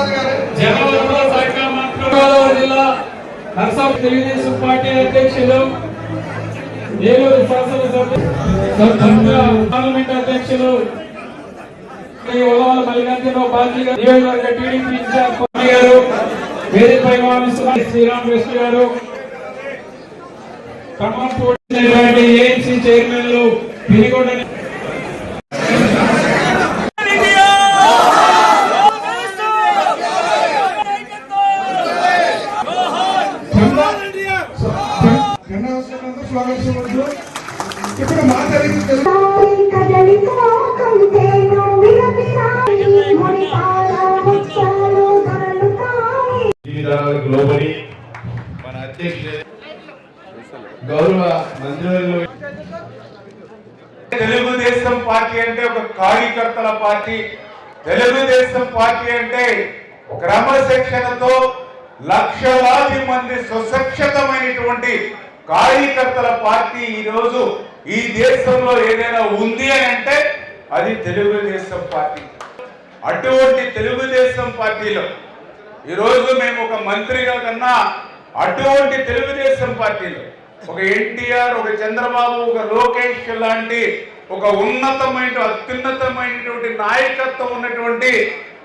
జలవనరుల శాఖ మంత్రి గోదావరి జిల్లా నర్సాం తెలుగుదేశం పార్టీ అధ్యక్షులు ఏలూరు పార్లమెంట్ అధ్యక్షులు ఉలవల మల్లికార్జున బాధ్యులు నియోజకవర్గ టీడీపీ ఇన్ఛార్జ్ గారు వేదికపై శ్రీరామకృష్ణ గారు ఖమ్మం పోటీ ఏఎంసీ చైర్మన్లు ఇప్పుడు జీవితాలకు లోబడి మన గౌరవ తెలుగుదేశం పార్టీ అంటే ఒక కార్యకర్తల పార్టీ. తెలుగుదేశం పార్టీ అంటే క్రమశిక్షణతో లక్షలాది మంది సుశిక్షితమైనటువంటి కార్యకర్తల పార్టీ ఈరోజు ఈ దేశంలో ఏదైనా ఉంది అని అంటే అది తెలుగుదేశం పార్టీ. అటువంటి తెలుగుదేశం పార్టీలో ఈరోజు మేము ఒక మంత్రిగా కన్నా అటువంటి తెలుగుదేశం పార్టీలో ఒక ఎన్టీఆర్ ఒక చంద్రబాబు ఒక లోకేష్ లాంటి ఒక ఉన్నతమైన అత్యున్నతమైనటువంటి నాయకత్వం ఉన్నటువంటి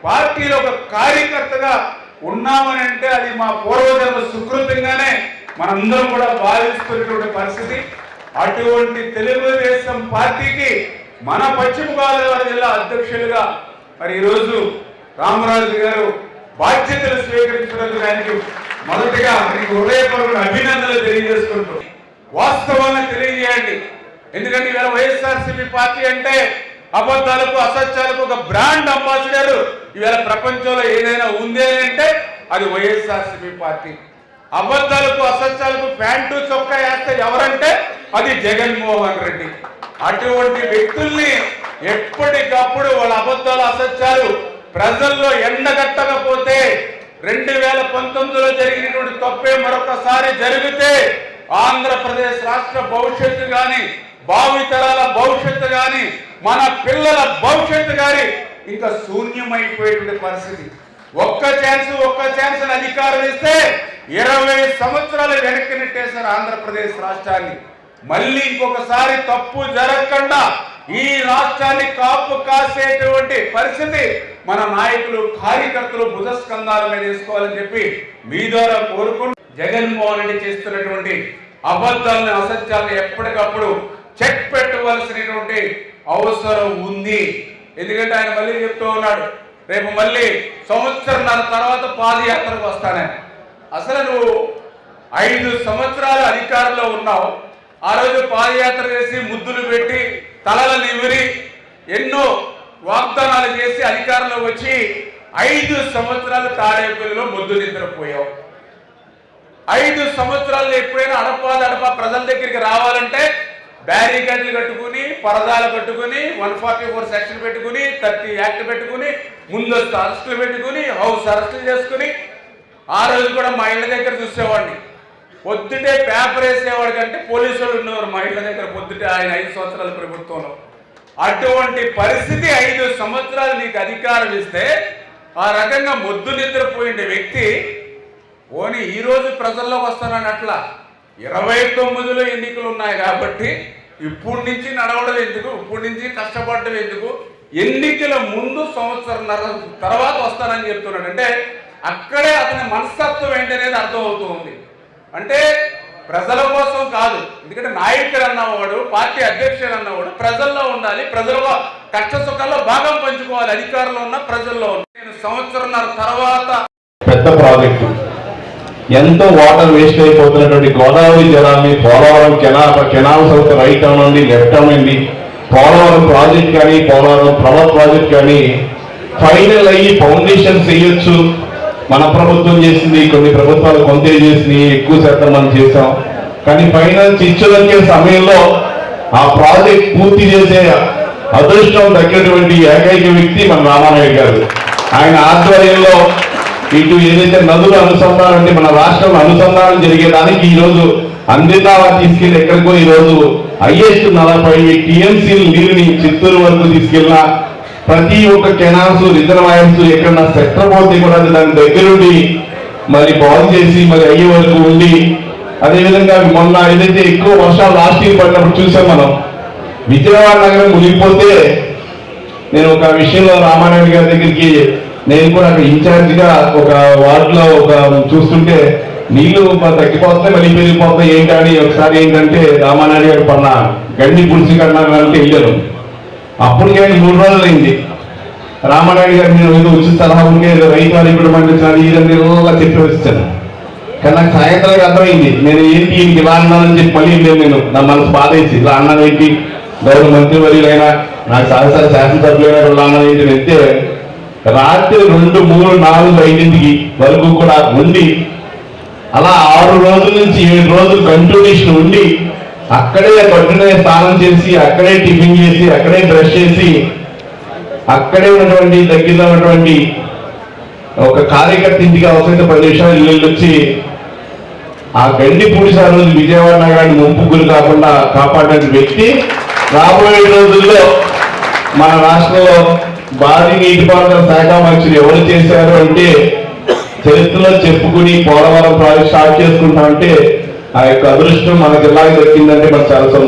పార్టీలో ఒక కార్యకర్తగా ఉన్నామని అంటే అది మా పూర్వజన్మ సుకృతంగానే మనందరం కూడా భావిస్తున్నటువంటి పరిస్థితి. అటువంటి తెలుగుదేశం పార్టీకి మన పశ్చిమ గోదావరి జిల్లా అధ్యక్షులుగా మరి ఈరోజు రామరాజు గారు బాధ్యతలు స్వీకరించినందుకు ఆయనకి మొదటిగా మీకు హృదయపూర్వక అభినందనలు తెలియజేసుకుంటూ వాస్తవాన్ని తెలియజేయండి. ఎందుకంటే ఇవాళ వైఎస్ఆర్సీపీ పార్టీ అంటే అబద్ధాలకు అసత్యాలకు ఒక బ్రాండ్ అంబాసిడర్. ఇవాళ ప్రపంచంలో ఏదైనా ఉంది అని అంటే అది వైఎస్ఆర్సీపీ పార్టీ. అబద్ధాలకు అసత్యాలకు ప్యాంటు చొక్కా వేస్తే ఎవరంటే అది జగన్మోహన్ రెడ్డి. అటువంటి వ్యక్తుల్ని ఎప్పటికప్పుడు వాళ్ళ అబద్ధాలు అసత్యాలు ప్రజల్లో ఎండగట్టకపోతే రెండు వేల పంతొమ్మిదిలో జరిగినటువంటి తప్పే మరొకసారి జరిగితే ఆంధ్రప్రదేశ్ రాష్ట్ర భవిష్యత్తు గాని భావితరాల భవిష్యత్తు గాని మన పిల్లల భవిష్యత్తు గాని ఇంకా శూన్యమైపోయేటువంటి పరిస్థితి. ఒక్క ఛాన్స్ ఒక్క ఛాన్స్ అధికారం ఇస్తే ఇరవై సంవత్సరాలు వెనక్కి నెట్టేశారు ఆంధ్రప్రదేశ్ రాష్ట్రాన్ని. మళ్ళీ ఇంకొకసారి తప్పు జరగకుండా ఈ రాష్ట్రాన్ని కాపు కాసేటువంటి పరిస్థితి మన నాయకులు కార్యకర్తలు భుజస్కంధాల మీద వేసుకోవాలని చెప్పి మీ ద్వారా కోరుకుంటూ జగన్మోహన్ రెడ్డి చేస్తున్నటువంటి అబద్ధాలను అసత్యాలను ఎప్పటికప్పుడు చెక్ పెట్టవలసినటువంటి అవసరం ఉంది. ఎందుకంటే ఆయన మళ్ళీ చెప్తూ ఉన్నాడు రేపు మళ్ళీ సంవత్సరం తర్వాత పాదయాత్రకు వస్తానే అసలు నువ్వు ఐదు సంవత్సరాలు అధికారంలో ఉన్నావు. ఆ రోజు పాదయాత్ర చేసి ముద్దులు పెట్టి తలలు నిమిరి ఎన్నో వాగ్దానాలు చేసి అధికారంలో వచ్చి ఐదు సంవత్సరాలు తాడేపల్లిలో ముద్దు నిద్రపోయావు. ఐదు సంవత్సరాలు ఎప్పుడైనా అడపా దడప ప్రజల దగ్గరికి రావాలంటే బ్యారికేడ్లు కట్టుకుని పరదాలు కట్టుకుని వన్ ఫార్టీ ఫోర్ సెక్షన్ పెట్టుకుని థర్టీ యాక్ట్ పెట్టుకుని ముందస్తు అరెస్టులు పెట్టుకుని హౌస్ అరెస్టులు చేసుకుని ఆ రోజు కూడా మా ఇళ్ళ దగ్గర చూసేవాడిని. పొద్దుటే పేపర్ వేసేవాడి కంటే పోలీసులు ఉన్నవారు మా ఇళ్ళ దగ్గర పొద్దుటే ఆయన ఐదు సంవత్సరాల ప్రభుత్వంలో. అటువంటి పరిస్థితి ఐదు సంవత్సరాలు నీకు అధికారం ఇస్తే ఆ రకంగా మొద్దు నిద్రపోయిన వ్యక్తి పోనీ ఈరోజు ప్రజల్లో వస్తానని అట్లా. ఇరవై తొమ్మిదిలో ఎన్నికలు ఉన్నాయి కాబట్టి ఇప్పటి నుంచి నడవడం ఎందుకు? ఇప్పటి నుంచి కష్టపడడం ఎందుకు? ఎన్నికల ముందు సంవత్సరం తర్వాత వస్తానని చెప్తున్నాడు. అంటే అక్కడే అతని మనస్తత్వం ఏంటనేది అర్థమవుతూ ఉంది అంటే ప్రజల కోసం కాదు ఎందుకంటే నాయకుడు అన్నవాడు పార్టీ అధ్యక్షుడు అన్నవాడు ప్రజల్లో ఉండాలి ప్రజల కష్ట సుఖాల్లో భాగం పంచుకోవాలి అధికారంలో ఉన్న ప్రజల్లో ఉన్న నేను సంవత్సరంన్నర తర్వాత పెద్ద ప్రాజెక్టు. ఎంతో వాటర్ వేస్ట్ అయిపోతున్నటువంటి గోదావరి జలాన్ని Polavaram canal canal south right అవ్వండి లెఫ్ట్ అవ్వండి పోలవరం ప్రాజెక్ట్ కానీ పోలవరం ప్రభ ప్రాజెక్ట్ కానీ ఫైనల్ అయ్యి ఫౌండేషన్ చేయొచ్చు. మన ప్రభుత్వం చేసింది కొన్ని ప్రభుత్వాలు కొంతే చేసినాయి ఎక్కువ శాతం మనం చేసాం కానీ ఫైనాన్స్ చిచ్చులకే సమయంలో ఆ ప్రాజెక్ట్ పూర్తి చేసే అదృష్టం దక్కినటువంటి ఏకైక వ్యక్తి మన రామానాయుడు గారు. ఆయన ఆధ్వర్యంలో ఇటు ఏదైతే నదులు అనుసంధానం అంటే మన రాష్ట్రంలో అనుసంధానం జరిగేదానికి ఈ రోజు అందితావా తీసుకెళ్ళి ఎక్కడికో ఈరోజు రోజు హైయెస్ట్ నలభై టీఎంసీ నీరుని చిత్తూరు వరకు తీసుకెళ్ళిన ప్రతి ఒక్క కెనాల్స్ రిజర్వాయర్స్ ఎక్కడన్నా సెక్టర్ పోతే కూడా అది దాని దగ్గరుండి మరి బాగు చేసి మరి అయ్యే వరకు ఉండి అదేవిధంగా మొన్న ఏదైతే ఎక్కువ వర్షాలు లాస్ట్ ఇయర్ పడినప్పుడు చూసాం మనం విజయవాడ నగరం మునిగిపోతే నేను ఒక విషయంలో రామారాయణ గారి దగ్గరికి నేను కూడా అక్కడ ఇన్ఛార్జ్ ఒక వార్డులో ఒక చూస్తుంటే నీళ్ళు తగ్గిపోతాయి మళ్ళీ పెరిగిపోతాయి ఏంటని ఒకసారి ఏంటంటే రామానాయుడు గారు పన్న గండి పుడిచి కన్నారంటే వెళ్ళాను అప్పటికే మూడు రోజులు అయింది. రామారాయుడు గారు నేను ఏదో ఉచిత సలహా ఉంటే ఏదో రైతు వారికి ఇప్పుడు పండించాలి ఇదని ఇలా చెప్పి వచ్చాను కానీ నాకు సాయంత్రం అర్థమైంది నేను ఏంటి ఇంక ఇలా అన్నానని చెప్పి మళ్ళీ వెళ్ళాను నేను. నా మనసు బాధేసి ఇలా అన్నాను ఏంటి? గౌరవ మంత్రివర్యులైనా నాకు సహసార శాసనసభ్యులైనా ఇలా అన్నాను ఏంటి అని రాత్రి రెండు మూడు నాలుగు ఐదింటికి వరకు కూడా ఉండి అలా ఆరు రోజుల నుంచి ఏడు రోజులు కంటిన్యూషన్ ఉండి అక్కడే పట్టునే స్నానం చేసి అక్కడే టిఫిన్ చేసి అక్కడే బ్రష్ చేసి అక్కడే ఉన్నటువంటి దగ్గరలో ఉన్నటువంటి ఒక కార్యకర్త ఇంటికి అవసరమైన పది నిమిషాలు ఇల్లు వచ్చి ఆ గండి పూడిసా రోజు విజయవాడ నగరాన్ని ముంపు గురి కాకుండా కాపాడిన వ్యక్తి. రాబోయే రోజుల్లో మన రాష్ట్రంలో భారీ నీటిపారుదల శాఖ మంత్రులు ఎవరు చేశారు అంటే చరిత్రలో చెప్పుకుని పోలవరం ప్రాజెక్ట్ స్టార్ట్ చేసుకుంటా అంటే ఆ యొక్క అదృష్టం మన ఎలాగ దక్కిందంటే మనకు చాలా సంతోషం.